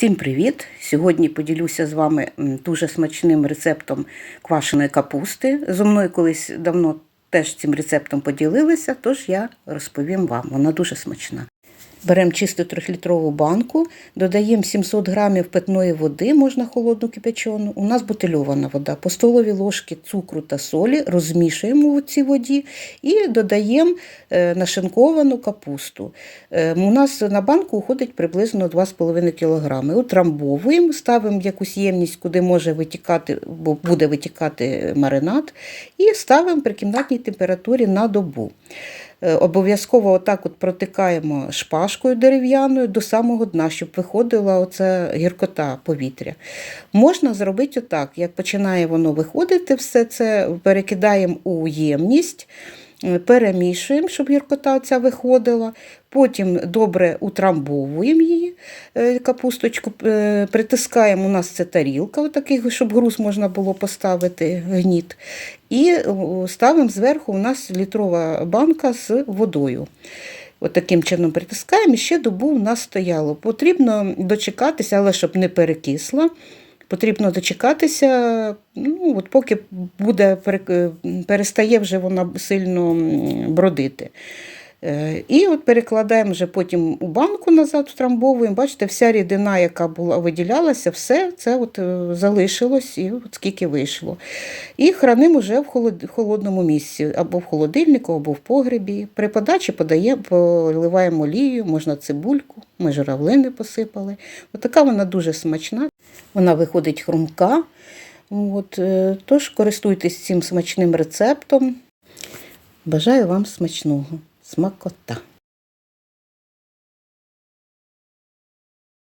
Всім привіт! Сьогодні поділюся з вами дуже смачним рецептом квашеної капусти. Зо мною колись давно теж цим рецептом поділилися, тож я розповім вам. Вона дуже смачна. Беремо чисту трьохлітрову банку, додаємо 700 грамів питної води, можна холодну кипячену. У нас бутильована вода. По столовій ложки цукру та солі розмішуємо в цій воді і додаємо е, нашинковану капусту. Е, У нас на банку уходить приблизно 2,5 кг. Утрамбовуємо, ставимо якусь ємність, куди може витікати, бо буде витікати маринад, і ставимо при кімнатній температурі на добу. Е, Обов'язково отак от протикаємо шпажкою дерев'яною до самого дна, щоб виходила оця гіркота повітря. Можна зробити отак, як починає воно виходити, все це перекидаємо у ємність. е, Перемішуємо, щоб гіркота ця виходила. Потім добре утрамбовуємо її, капусточку, е, притискаємо, у нас це тарілка, отакий, щоб груз можна було поставити гніт. І ставимо зверху, у нас літрова банка з водою. От таким чином притискаємо, і ще добу у нас стояло. Потрібно дочекатися, але щоб не перекисла. Потрібно дочекатися, ну, от поки буде, перестає вже вона сильно бродити. Е, І от перекладаємо вже потім у банку назад, втрамбовуємо. Бачите, вся рідина, яка була виділялася, все це от е, залишилось і от скільки вийшло. І хранимо вже в холодному місці, або в холодильнику, або в погребі. При подачі подаємо, поливаємо олією, можна цибульку, ми журавлини посипали. Отака вона дуже смачна. Вона виходить хрумка. От, е, тож користуйтесь цим смачним рецептом. Бажаю вам смачного. Смакота.